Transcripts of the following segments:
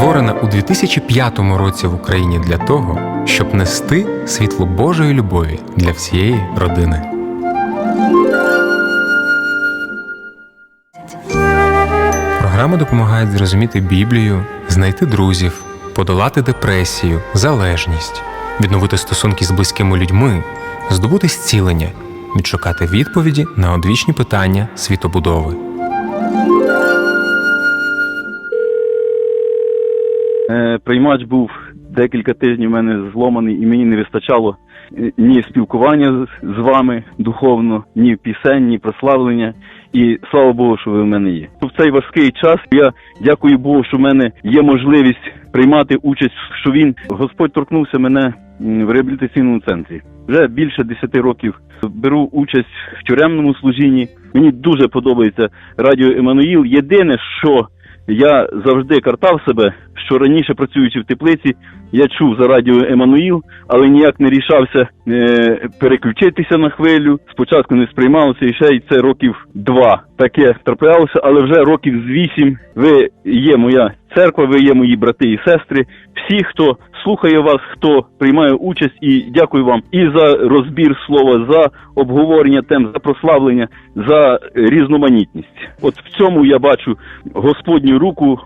створена у 2005 році в Україні для того, щоб нести світло Божої любові для всієї родини. Програма допомагає зрозуміти Біблію, знайти друзів, подолати депресію, залежність, відновити стосунки з близькими людьми, здобути зцілення, відшукати відповіді на одвічні питання світобудови. Приймач був декілька тижнів у мене зломаний, і мені не вистачало е, ні спілкування з вами духовно, ні пісень, ні прославлення. І слава Богу, що ви в мене є. В цей важкий час я дякую Богу, що в мене є можливість приймати участь, що він Господь торкнувся мене в реабілітаційному центрі. Вже більше 10 років беру участь в тюремному служінні. Мені дуже подобається радіо Еммануїл. Єдине, що я завжди картав себе, що раніше працюючи в теплиці, я чув за радіо Еммануїл, але ніяк не рішався е, переключитися на хвилю. Спочатку не сприймалося, і ще й це років два таке траплялося, але вже років з вісім ви є моя церква, ви є мої брати і сестри. Всі, хто слухає вас, хто приймає участь, і дякую вам і за розбір слова, за обговорення тем, за прославлення, за різноманітність. От в цьому я бачу Господню руку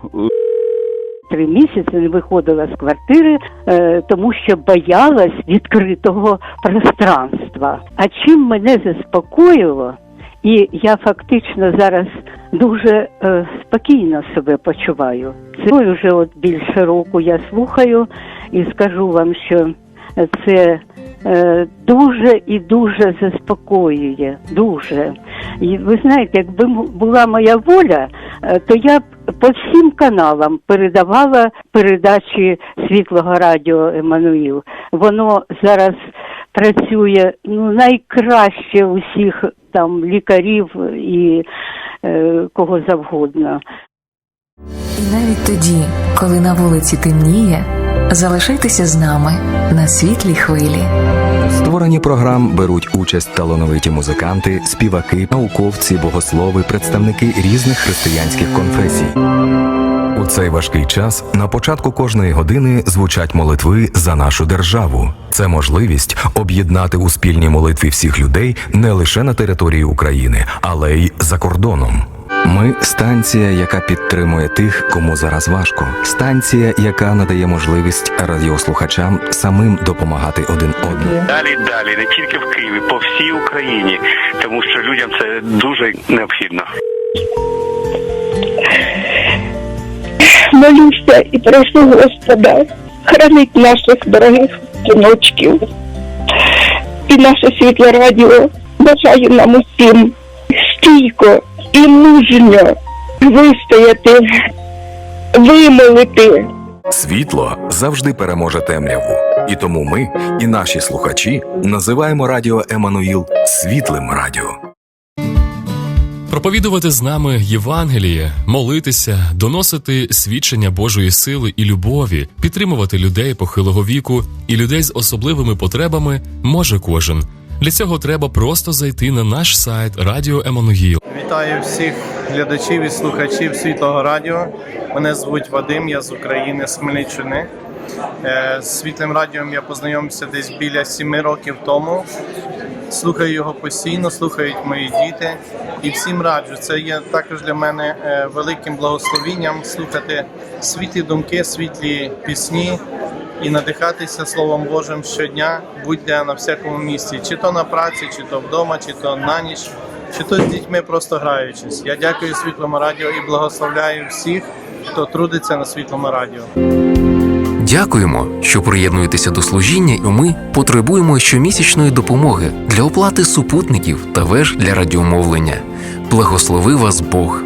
Три місяці не виходила з квартири, е, тому що боялась відкритого пространства. А чим мене заспокоїло, і я фактично зараз дуже е, спокійно себе почуваю. Це вже от більше року я слухаю і скажу вам, що це е, дуже і дуже заспокоює. Дуже. І ви знаєте, якби була моя воля, е, то я б по всім каналам передавала передачі світлого радіо Еммануїл. Воно зараз працює ну найкраще усіх там лікарів і е, кого завгодно. І навіть тоді, коли на вулиці темніє, залишайтеся з нами на світлій хвилі. Створенні програм беруть участь талановиті музиканти, співаки, науковці, богослови, представники різних християнських конфесій. Цей важкий час на початку кожної години звучать молитви за нашу державу. Це можливість об'єднати у спільній молитві всіх людей не лише на території України, але й за кордоном. Ми станція, яка підтримує тих, кому зараз важко. Станція, яка надає можливість радіослухачам самим допомагати один одному. Далі, далі, не тільки в Києві, по всій Україні, тому що людям це дуже необхідно. Молюся і прошу Господа хранить наших дорогих синочків і наше світле радіо бажаю нам усім стійко і мужньо вистояти, вимолити. Світло завжди переможе темряву, і тому ми і наші слухачі називаємо радіо Еммануїл світлим радіо. Проповідувати з нами Євангеліє, молитися, доносити свідчення Божої сили і любові, підтримувати людей похилого віку і людей з особливими потребами може кожен. Для цього треба просто зайти на наш сайт Радіо Еммануїл. Вітаю всіх глядачів і слухачів світлого радіо. Мене звуть Вадим, я з України, з Хмельниччини. Е, З світлим радіом я познайомився десь біля сіми років тому. Слухаю його постійно, слухають мої діти. І всім раджу. Це є також для мене е, великим благословінням слухати світлі думки, світлі пісні і надихатися Словом Божим щодня, будь-де на всякому місці, чи то на праці, чи то вдома, чи то на ніч, чи то з дітьми просто граючись. Я дякую світлому радіо і благословляю всіх, хто трудиться на світлому радіо. Дякуємо, що приєднуєтеся до служіння, і ми потребуємо щомісячної допомоги для оплати супутників та веж для радіомовлення. Благослови вас Бог!